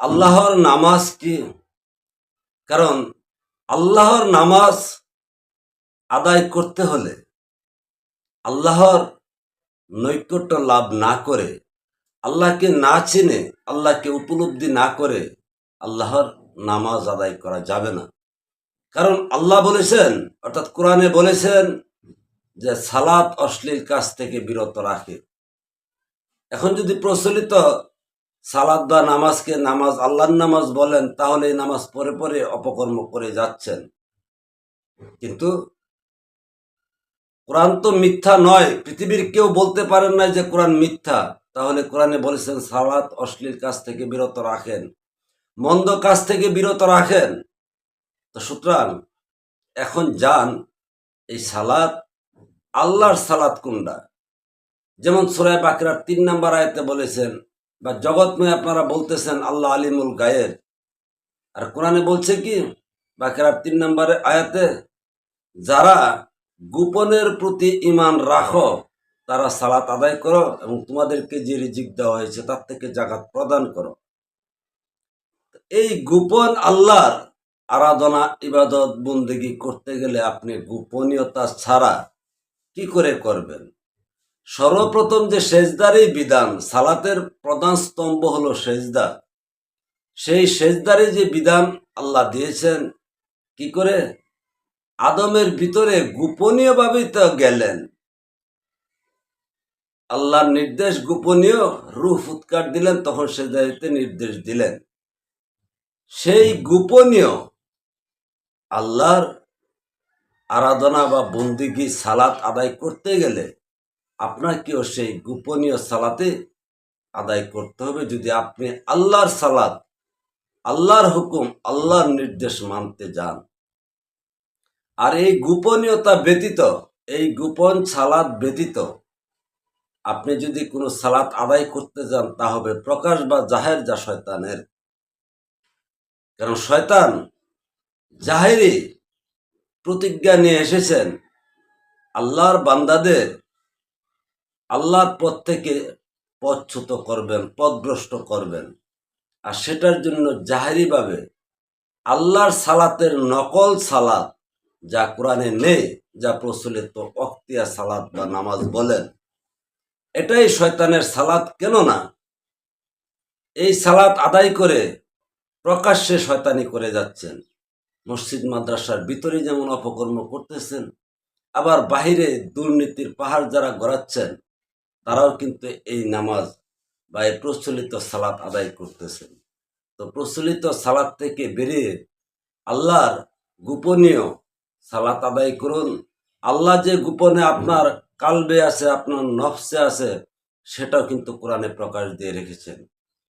আল্লাহর নামাজ কি? কারণ আল্লাহর নামাজ আদায় করতে হলে আল্লাহর নৈকট্য লাভ না করে, আল্লাহকে না চিনে, আল্লাহকে উপলব্ধি না করে আল্লাহর নামাজ আদায় করা যাবে না। কারণ আল্লাহ বলেছেন, অর্থাৎ কোরআনে বলেছেন যে সালাত অশ্লীল কাজ থেকে বিরত রাখে। এখন যদি প্রচলিত সালাদ বা নামাজকে নামাজ আল্লাহর নামাজ বলেন তাহলে নামাজ পরে পরে অপকর্ম করে যাচ্ছেন। কিন্তু কোরআন তো মিথ্যা নয়, পৃথিবীর কেউ বলতে পারেন না যে কোরআন মিথ্যা। তাহলে কোরআনে বলেছেন সালাত অশ্লীল কাজ থেকে বিরত রাখেন, মন্দ কাজ থেকে বিরত রাখেন। তো সুতরাং এখন যান, এই সালাত আল্লাহর সালাত কুন্ডা যেমন সুরায় বাকরার তিন নম্বর আয়তে বলেছেন বা জগৎময় আপনারা বলতেছেন আল্লাহ আলিমুল গায়ের। আর কোরআনে বলছে কি? বা বাকরার তিন নম্বরে আয়াতে, যারা গোপনের প্রতি ইমান রাখো, তারা সালাত আদায় করো এবং তোমাদেরকে যে রিজিক দেওয়া হয়েছে তার থেকে জাকাত প্রদান করো। এই গোপন আল্লাহর আরাধনা, ইবাদত, বন্দেগি করতে গেলে আপনি গোপনীয়তা ছাড়া কি করে করবেন? সর্বপ্রথম যে সেজদারই বিধান, সালাতের প্রধান স্তম্ভ হলো সেজদা। সেই সেজদারে যে বিধান আল্লাহ দিয়েছেন, কি করে? আদমের ভিতরে গোপনীয়ভাবেই তো গেলেন। আল্লাহর নির্দেশ গোপনীয়, রূহ ফুৎকার দিলেন, তখন সেজদারিতে নির্দেশ দিলেন। সেই গোপনীয় আল্লাহর আরাধনা বা বন্দিগি, সালাত আদায় করতে গেলে আপনাকেও সেই গোপনীয় সালাতে আদায় করতে হবে। যদি আপনি আল্লাহর সালাত, আল্লাহর হুকুম, আল্লাহর নির্দেশ মানতে যান, আর এই গোপনীয়তা ব্যতীত, এই গোপন সালাদ ব্যতীত আপনি যদি কোনো সালাত আদায় করতে যান, তা হবে প্রকাশ বা জাহের যা শয়তানের। কারণ শয়তান জাহেরি প্রতিজ্ঞা নিয়ে এসেছেন, আল্লাহর বান্দাদের আল্লাহর পথ থেকে পথচ্যুত করবেন, পথভ্রষ্ট করবেন। আর সেটার জন্য জাহেরিভাবে আল্লাহর সালাতের নকল সালাত যা কোরআনে নেই, যা প্রচলিত অক্তিয়া সালাত বা নামাজ বলেন, এটাই শয়তানের সালাত কেন না? এই সালাত আদায় করে প্রকাশ্যে শয়তানি করে যাচ্ছেন। মসজিদ, মাদ্রাসার ভিতরে যেমন অপকর্ম করতেছেন, আবার বাহিরে দুর্নীতির পাহাড় যারা গড়াচ্ছেন তারাও কিন্তু এই নামাজ বা এই প্রচলিত সালাত আদায় করতেছেন। তো প্রচলিত সালাত থেকে বেরিয়ে আল্লাহর গোপনীয় সালাত আদায় করুন। আল্লাহ যে গোপনে আপনার কালবে আছে, আপনার নফসে আছে, সেটাও কিন্তু কোরআনে প্রকাশ দিয়ে রেখেছেন।